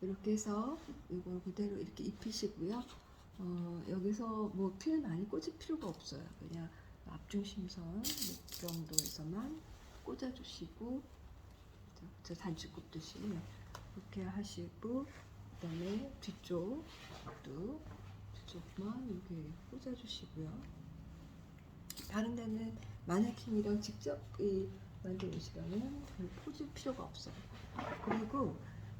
이렇게 해서 이걸 그대로 이렇게 입히시고요. 어, 여기서 뭐 필 많이 꽂을 필요가 없어요. 그냥 앞중심선 정도에서만 꽂아주시고 저, 저 단추 꼽듯이 이렇게 하시고 그다음에 뒤쪽도 뒤쪽만 이렇게 꽂아주시고요. 다른 데는 마네킹이랑 직접 이 만들으시려면 별 포질 필요가 없어요. 그리고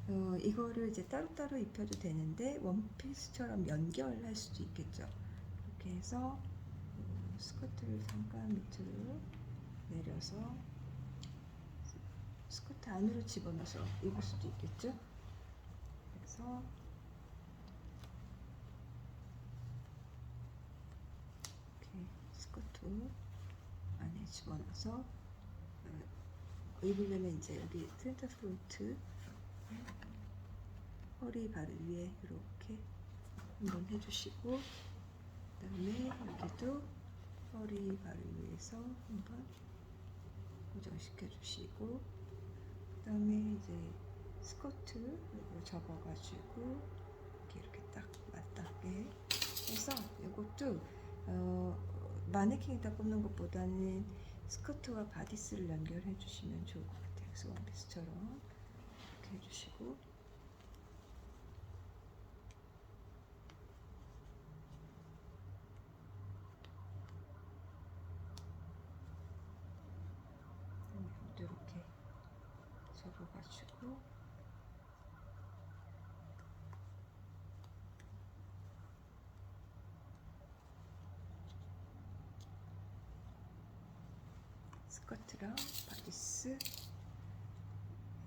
어, 이거를 이제 따로따로 입혀도 되는데 원피스처럼 연결할 수도 있겠죠. 이렇게 해서 음, 스커트를 잠깐 밑으로 내려서 스커트 안으로 집어넣어서 입을 수도 있겠죠. 그래서 이렇게 스커트 안에 집어넣어서 어, 입으려면 이제 여기 센터 프론트 허리 바로 위에 이렇게 한번 해주시고 그 다음에 여기도 허리 바로 위에서 한번 고정시켜 주시고 그 다음에 이제 스커트 이거 접어가지고 이렇게 이렇게 딱 맞닿게 해서 이것도 어, 마네킹에다 꽂는 것보다는 스커트와 바디스를 연결해 주시면 좋을 것 같아요. 그래서 원피스처럼 해주시고. 이렇게 접어가지고. 스커트랑 바디스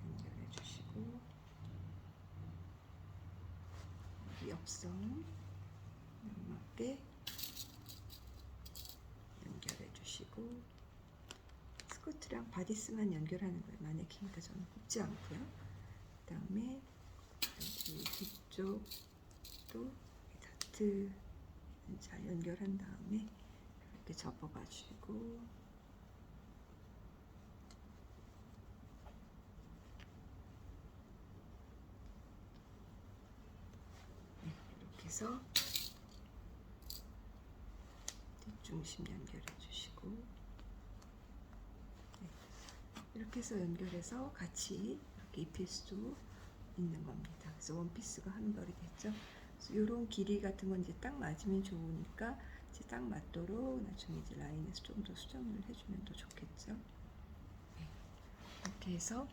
연결해 주시고 옆선 맞게 연결해 주시고 스커트랑 바디스만 연결하는 거예요. 마네킹이니까 저는 굽지 않고요. 그 다음에 여기 뒤쪽도 이 다트 잘 연결한 다음에 이렇게 접어가지고 네, 이렇게 해서 뒷중심 연결해 주시고 네, 이렇게 해서 연결해서 같이 이렇게 입힐 수 있는 겁니다. 그래서 원피스가 한 벌이 됐죠. 이런 길이 같은 건 이제 딱 맞으면 좋으니까 이제 딱 맞도록 나중에 이제 라인에서 좀 더 수정을 해주면 더 좋겠죠. 네, 이렇게 해서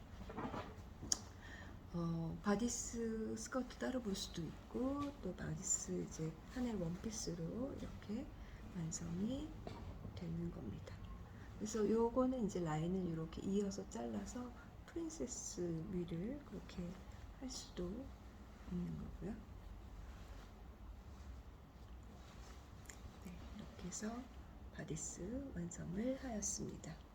어, 바디스 스커트 따로 볼 수도 있고 또 바디스 이제 하나의 원피스로 이렇게 완성이 되는 겁니다. 그래서 요거는 이제 라인을 이렇게 이어서 잘라서 프린세스 위를 그렇게 할 수도 있는 거고요. 네, 이렇게 해서 바디스 완성을 하였습니다.